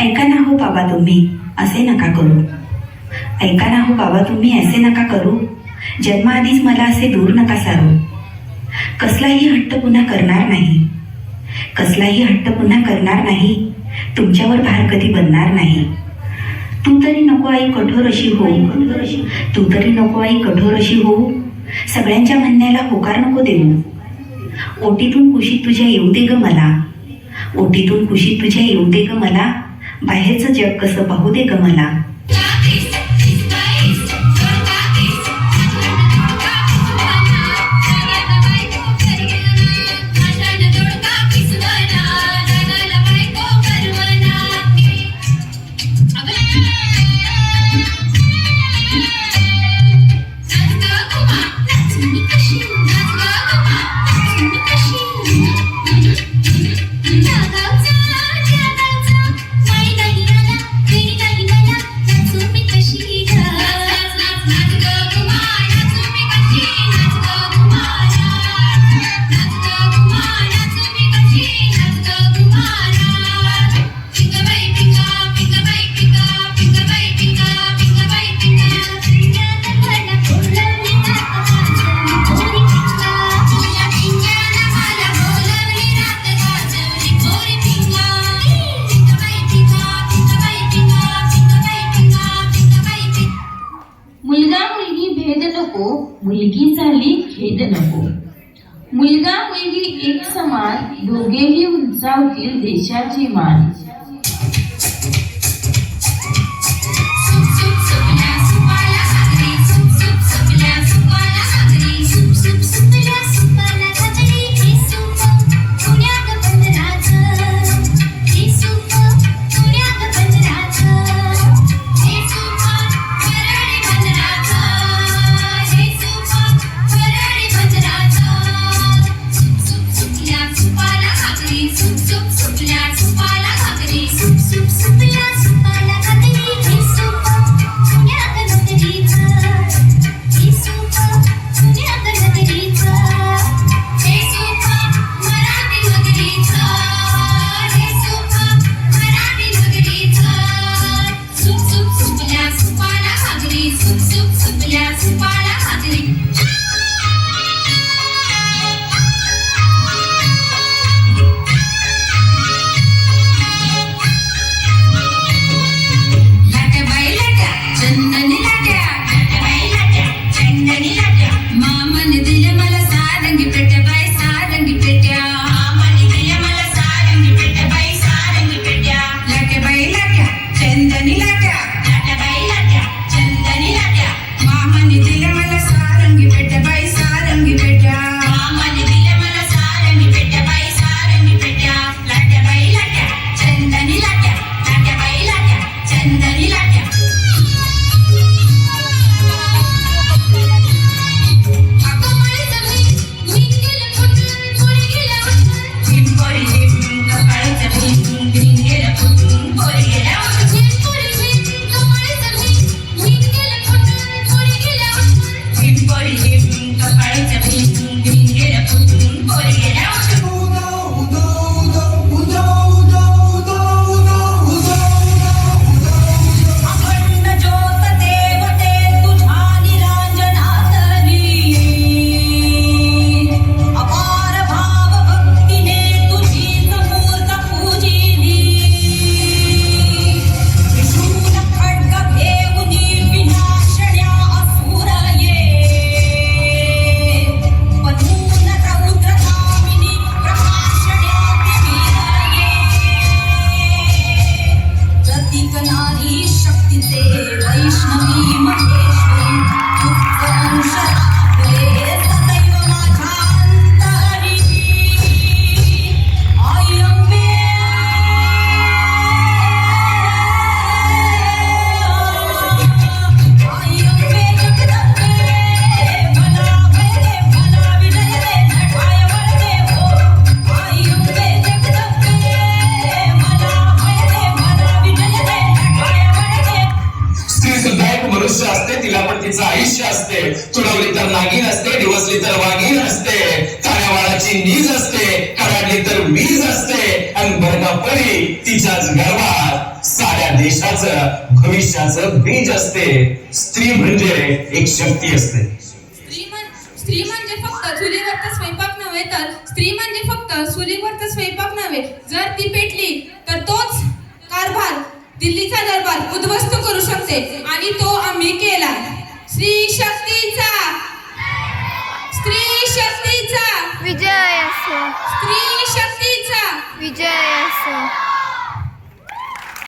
ऐका ना हो बाबा तुम्ही असे नका करू. ऐका ना हो बाबा तुम्ही असे नका करू. जन्माआधीच मला असे दूर नका सारू. कसलाही हट्ट पुन्हा करणार नाही. कसलाही हट्ट पुन्हा करणार नाही. तुमच्यावर भार कधी बनणार नाही. तू तरी नको आई कठोर अशी हो तू तरी नको आई कठोर अशी हो सगळ्यांच्या म्हणण्याला होकार नको देऊ. ओटीतून कुशीत तुझ्या येऊ दे ग मला. ओटीतून कुशीत तुझ्या येऊ दे ग मला. बाहेरचं जग कसं पाहू दे ग मला you. मुलगी झाली खेद नको. मुलगा मुलगी एक समान दोघेही उंचावतील देशाची मान. चुडवली तर नागिन असते दिवसली तर वाघीन असते. काळ्यावाळाची नीज असते कडाडली तर वीज असते. आणि बरका परी तिच्याच गर्भात साऱ्या देशाचं भविष्याचं बीज असते. स्त्री म्हणजे एक शक्ती असते. स्त्री म्हणजे फक्त चुलीवरचा स्वयंपाक नव्हे तर स्त्री म्हणजे फक्त चुलीवरचा स्वयंपाक नव्हे. जर ती पेटली तर तोच कारभार दिल्लीचा दरबार उद्ध्वस्त करू